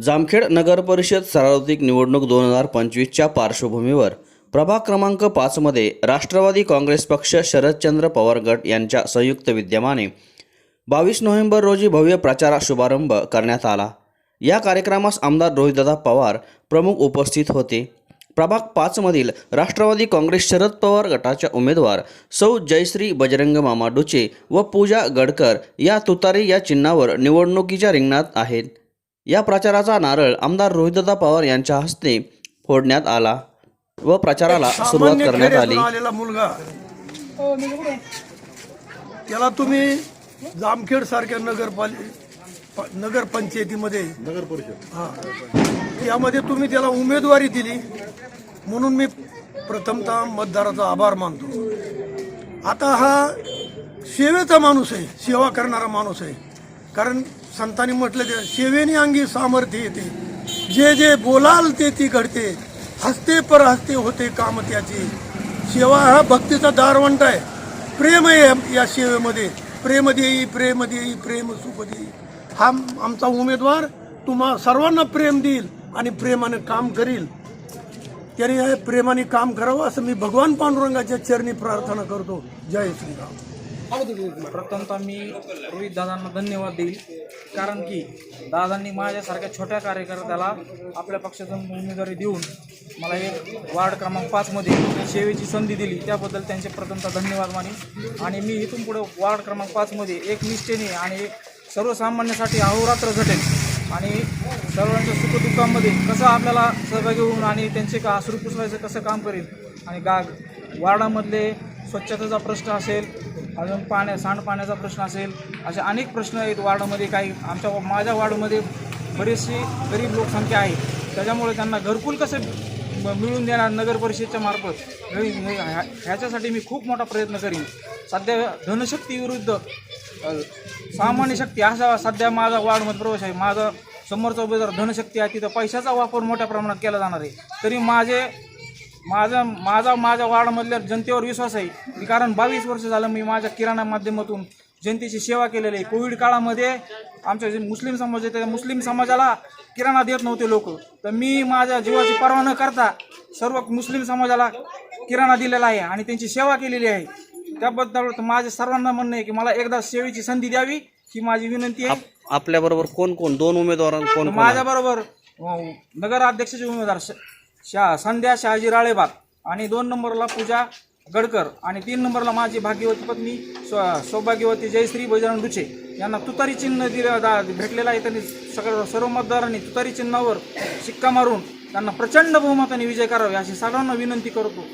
जामखेड नगर परिषद सार्वत्रिक निवडणूक दोन हजार पंचवीसच्या पार्श्वभूमीवर प्रभाग क्रमांक पाचमध्ये राष्ट्रवादी काँग्रेस पक्ष शरदचंद्र पवार गट यांच्या संयुक्त विद्यमाने बावीस नोव्हेंबर रोजी भव्य प्रचारा शुभारंभ करण्यात आला. या कार्यक्रमास आमदार रोहितदादा पवार प्रमुख उपस्थित होते. प्रभाग पाचमधील राष्ट्रवादी काँग्रेस शरद पवार गटाच्या उमेदवार सौ जयश्री बजरंग मामा डुचे व पूजा गडकर या तुतारी या चिन्हावर निवडणुकीच्या रिंगणात आहेत. या प्रचाराचा नारळ आमदार रोहितदादा पवार यांच्या हस्ते फोडण्यात आला व प्रचाराला सुरुवात करण्यात आली. आलेला मुलगा. त्याला तुम्ही जामखेड सारख्या नगरपालिका नगर पंचायतीमध्ये नगर परिषद. हा. यामध्ये तुम्ही त्याला उमेदवारी दिली. म्हणून मी प्रथमतः मतदाराचा आभार मानतो. आता हा सेवेचा माणूस आहे सेवा करणारा माणूस आहे. कारण संतांनी म्हटलं ते शेवेनी अंगी सामर्थ्य येते. जे जे बोलाल ते ती घडते. हस्ते पर हस्ते होते काम त्याची. सेवा हा भक्तीचा दारवंट आहे. प्रेम आहे या- सेवेमध्ये प्रेम देई प्रेम देई प्रेम सुख देई. हा आमचा उमेदवार तुम्हा सर्वांना प्रेम देईल आणि प्रेमाने काम करील. त्याने प्रेमाने काम करावं असं मी भगवान पांडुरंगाच्या चरणी प्रार्थना करतो. जय श्रीराम. प्रथमतः मी रोहित दादांना धन्यवाद देईल. कारण की दादांनी माझ्यासारख्या छोट्या कार्यकर्त्याला आपल्या पक्षातून उमेदवारी देऊन मला एक वार्ड क्रमांक पाचमध्ये सेवेची संधी दिली. त्याबद्दल त्यांचे प्रथमतः धन्यवाद मानेन आणि मी इथून पुढे वार्ड क्रमांक पाचमध्ये एक निष्ठेने आणि सर्वसामान्यासाठी अहोरात्र झटेल आणि सर्वांच्या सुखदुःखामध्ये कसं आपल्याला सहभागी होऊन आणि त्यांचे का आसरू पुसवायचं कसं काम करेल आणि गा वार्डामधले स्वच्छतेचा प्रश्न असेल अजून पाण्या सांडपाण्याचा प्रश्न असेल असे अनेक प्रश्न आहेत वार्डामध्ये. काही आमच्या माझ्या वार्डमध्ये बरीचशी गरीब लोकसंख्या आहे. त्याच्यामुळे त्यांना घरकुल कसे मिळून देणार नगर परिषदेच्या मार्फत? ह्याच्यासाठी मी खूप मोठा प्रयत्न करीन. सध्या धनशक्ती विरुद्ध सामान्य शक्ती असा सध्या माझा वार्डमध्ये प्रवेश आहे. माझा समोरचा उमेदवार धनशक्ती आहे. तिथं पैशाचा वापर मोठ्या प्रमाणात केला जाणार आहे. तरी माझे माझा माझा माझ्या वार्डमधल्या जनतेवर विश्वास आहे. की कारण बावीस वर्ष झालं मी माझ्या किराणा माध्यमातून जनतेची सेवा केलेली आहे. कोविड काळामध्ये आमच्या जे मुस्लिम समाज आहे त्या मुस्लिम समाजाला किराणा देत नव्हते लोक. तर मी माझ्या जीवाची पर्वा न करता सर्व मुस्लिम समाजाला किराणा दिलेला आहे आणि त्यांची सेवा केलेली आहे. त्याबद्दल माझे सर्वांना म्हणणं आहे की मला एकदा सेवेची संधी द्यावी ही माझी विनंती आहे. आपल्या बरोबर कोण कोण? दोन उमेदवार कोण कोण माझ्या बरोबर नगराध्यक्षाचे उमेदवार शा संध्या शहाजी राळेबाग आणि दोन नंबरला पूजा गडकर आणि तीन नंबरला माझी भाग्यवती पत्नी स्व- सौभाग्यवती जयश्री बजरंग दुचे यांना तुतारी चिन्ह दिलं दा- भेटलेलं आहे. त्यांनी सगळं सर्व मतदारांनी तुतारी चिन्हावर शिक्का मारून त्यांना प्रचंड बहुमताने विजय करावे अशी सर्वांना विनंती करतो.